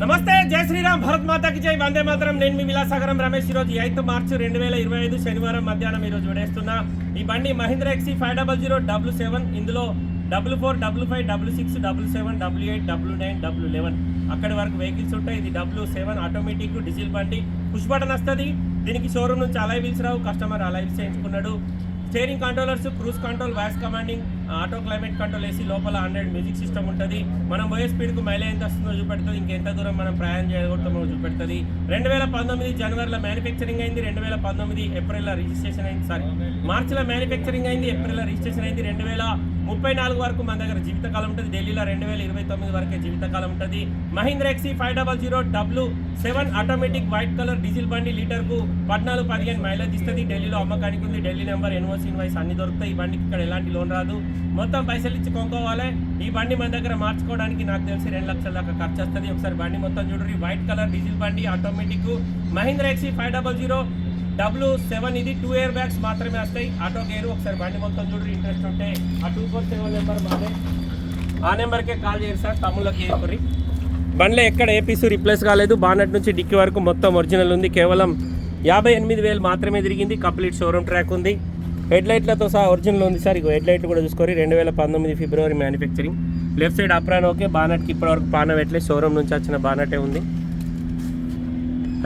నమస్తే జై శ్రీరామ్ భరత్ మాతాకి జై. వందే మాత్రం. నేను మీ విలాసాగరం రమేష్ ఈరోజు ఎయిత్ మార్చ్ రెండు వేల ఇరవై ఐదు శనివారం మధ్యాహ్నం ఈరోజు విడేస్తున్నా. ఈ బండి Mahindra XUV five double zero W seven ఇందులో double four double five double six double seven W eight W nine W eleven. అక్కడి వరకు వెహికల్స్ ఉంటాయి. ఇది డబ్ల్యూ సెవెన్ ఆటోమేటిక్ డీజిల్ బండి. పుష్ బటన్ వస్తుంది. దీనికి షోరూమ్ నుంచి అలైవిల్స్ రావు. Customer alloy wheels చేయించుకున్నాడు. Steering controllers cruise control voice commanding auto climate control వేసి లోపల హండ్రెడ్ మ్యూజిక్ సిస్టమ్ ఉంటుంది. మనం పోయే స్పీడ్కు మైలేజ్ ఎంత వస్తుందో చూపెడుతుంది ఇంకెంత దూరం మనం ప్రయాణం చేయగొట్టమో చూపెడుతుంది. రెండు వేల పంతొమ్మిది జనవరిలో మ్యానుఫ్యాక్చరింగ్ అయింది రెండు వేల పంతొమ్మిది ఏప్రిల్లో రిజిస్ట్రేషన్ అయింది సారీ మార్చిలో మ్యానుఫ్యాక్చరింగ్ అయింది ఏప్రిల్లో రిజిస్ట్రేషన్ అయింది రెండు వేల ముప్పై నాలుగు వరకు మన దగ్గర జీవితకాలం ఉంటుంది. ఢిల్లీలో రెండు వేల ఇరవై తొమ్మిది వరకే జీవితకాలం ఉంటుంది. Mahindra XUV five double zero W seven automatic white colour diesel బండి లీటర్కు పద్నాలుగు పదిహేను మైలేజ్ ఇస్తుంది. ఢిల్లీలో అమ్మకానికి ఉంది. ఢిల్లీ నెంబర్ ఎన్ఓసి ఇన్వాయిస్ అన్ని దొరుకుతాయి. ఈ బండికి ఇక్కడ ఎలాంటి లోన్ రాదు. మొత్తం పైసలు ఇచ్చి కొనుక్కోవాలి. ఈ బండి మన దగ్గర మార్చుకోవడానికి నాకు తెలిసి రెండు లక్షల దాకా ఖర్చు వస్తుంది. ఒకసారి బండి మొత్తం చూడండి వైట్ కలర్ డీజిల్ బండి automatic. Mahindra XUV five double zero W seven ఇది టూ ఇయర్ బ్యాగ్స్ మాత్రమే వస్తాయి. ఆటో గేరు ఒకసారి బండి మొత్తం చూడండి ఇంట్రెస్ట్ ఉంటే. ఆ టూ ఫోర్ సెవెన్ నెంబర్ మాదే ఆ నెంబర్కే కాల్ చేయరు సార్ తమ్ముళ్ళకి ఏపరి బండ్లో ఎక్కడ ఏ పీసు రిప్లేస్ కాలేదు. బానట్ నుంచి డిక్కీ వరకు మొత్తం ఒరిజినల్ ఉంది. కేవలం యాభై ఎనిమిది వేలు మాత్రమే తిరిగింది. కంప్లీట్ షోరూమ్ ట్రాక్ ఉంది. హెడ్ లైట్లతో సహా ఒరిజినల్ ఉంది సార్. ఇగో హెడ్ లైట్ కూడా చూసుకోరు రెండు వేల పంతొమ్మిది ఫిబ్రవరి manufacturing left side apron okay బానట్కి ఇప్పటివరకు పాన పెట్టలేదు షోరూమ్ నుంచి వచ్చిన బానటే ఉంది.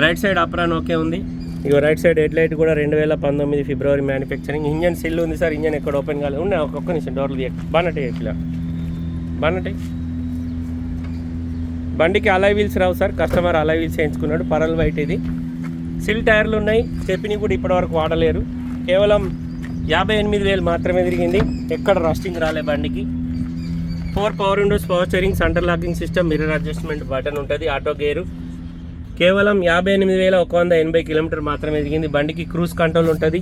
రైట్ సైడ్ అప్రాన్ ఓకే ఉంది. ఇగో రైట్ సైడ్ హెడ్ లైట్ కూడా రెండు వేల పంతొమ్మిది ఫిబ్రవరి మ్యానుఫ్యాక్చరింగ్. ఇంజన్ సిల్ ఉంది సార్ ఇంజన్ ఎక్కడ ఓపెన్ కాలేదు ఉన్నాయి ఒక్కొక్క నిమిషం డోర్లు తీయ బానటే ఇట్లా బానటే బండికి అలై వీల్స్ రావు సార్ కస్టమర్ అలై వీల్స్ చేయించుకున్నాడు పరల్ వైట్ ఇది. సిల్ టైర్లు ఉన్నాయి చెప్పినవి కూడా ఇప్పటివరకు వాడలేరు. కేవలం యాభై ఎనిమిది వేలు మాత్రమే తిరిగింది. ఎక్కడ రస్టింగ్ రాలే బండికి. Four power windows power steering centre locking system mirror adjustment button ఉంటుంది ఆటో గేరు కేవలం యాభై ఎనిమిది వేల ఒక వంద ఎనభై కిలోమీటర్ మాత్రమే దిగింది బండికి క్రూజ్ కంట్రోల్ ఉంటుంది.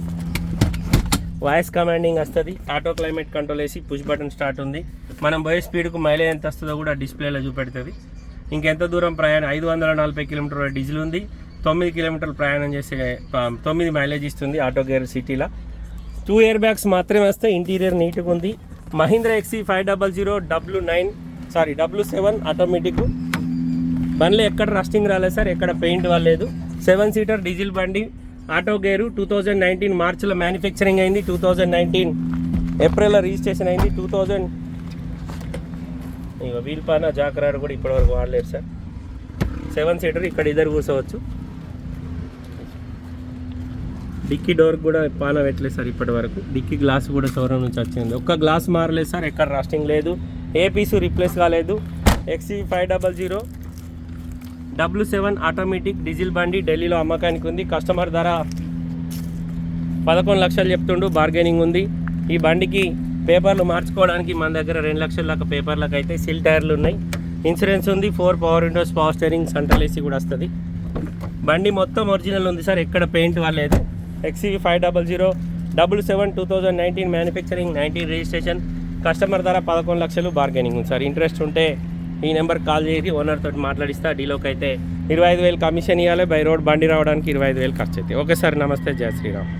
వాయిస్ కమాండింగ్ వస్తుంది. ఆటో క్లైమేట్ కంట్రోల్ వేసి పుష్ బటన్ స్టార్ట్ ఉంది. మనం పోయే స్పీడ్కు మైలేజ్ ఎంత వస్తుందో కూడా డిస్ప్లేలో చూపెడుతుంది. ఇంకెంత దూరం ప్రయాణం? ఐదు వందల నలభై కిలోమీటర్ డీజిల్ ఉంది. తొమ్మిది కిలోమీటర్లు ప్రయాణం చేసే తొమ్మిది మైలేజ్ ఇస్తుంది ఆటో గేర్ సిటీలో. టూ ఇయర్ బ్యాగ్స్ మాత్రమే వస్తే ఇంటీరియర్ నీట్గా ఉంది. Mahindra XUV five double zero W nine sorry W seven automatic. బండ్లు ఎక్కడ రస్టింగ్ రాలేదు సార్ ఎక్కడ పెయింట్ వాళ్ళలేదు సెవెన్ సీటర్ డీజిల్ బండి auto gear two thousand nineteen మార్చిలో మ్యానుఫ్యాక్చరింగ్ అయింది టూ థౌజండ్ నైన్టీన్ ఏప్రిల్లో రిజిస్ట్రేషన్ అయింది టూ థౌజండ్ ఇక వీల్ పైన జాకరాడు కూడా ఇప్పటివరకు వాడలేదు సార్. సెవెన్ సీటర్ ఇక్కడ ఇద్దరు కూర్చోవచ్చు. డిక్కీ డోర్ కూడా పాన పెట్టలేదు సార్ ఇప్పటి వరకు డిక్కీ గ్లాస్ కూడా సౌరం నుంచి వచ్చింది. ఒక్క గ్లాస్ మారలేదు సార్ ఎక్కడ రాస్టింగ్ లేదు. ఏ పీసు రిప్లేస్ కాలేదు. XUV five double zero W seven automatic diesel బండి ఢిల్లీలో అమ్మకానికి ఉంది. కస్టమర్ ధర పదకొండు లక్షలు చెప్తుండు. బార్గెనింగ్ ఉంది. ఈ బండికి పేపర్లు మార్చుకోవడానికి మన దగ్గర రెండు లక్షల దాకా పేపర్లకు అయితే సిల్ టైర్లు ఉన్నాయి. ఇన్సూరెన్స్ ఉంది. Four power windows power steering central AC కూడా వస్తుంది. బండి మొత్తం ఒరిజినల్ ఉంది సార్. ఎక్కడ paint వాళ్ళేది XUV five double zero double seven two thousand nineteen manufacturing nineteen registration. Customer ధర పదకొండు లక్షలు బార్గెనింగ్ ఉంది సార్. ఇంట్రెస్ట్ ఉంటే ఈ నెంబర్ కాల్ చేసి ఓనర్ తోటి మాట్లాడిస్తా డీలోకి అయితే ఇరవై ఐదు వేలు కమిషన్ ఇవ్వాలి బై రోడ్ బండి రావడానికి ఇరవై ఐదు వేలు ఖర్చు అవుతాయి. ఓకే సార్ నమస్తే జయ శ్రీరామ్.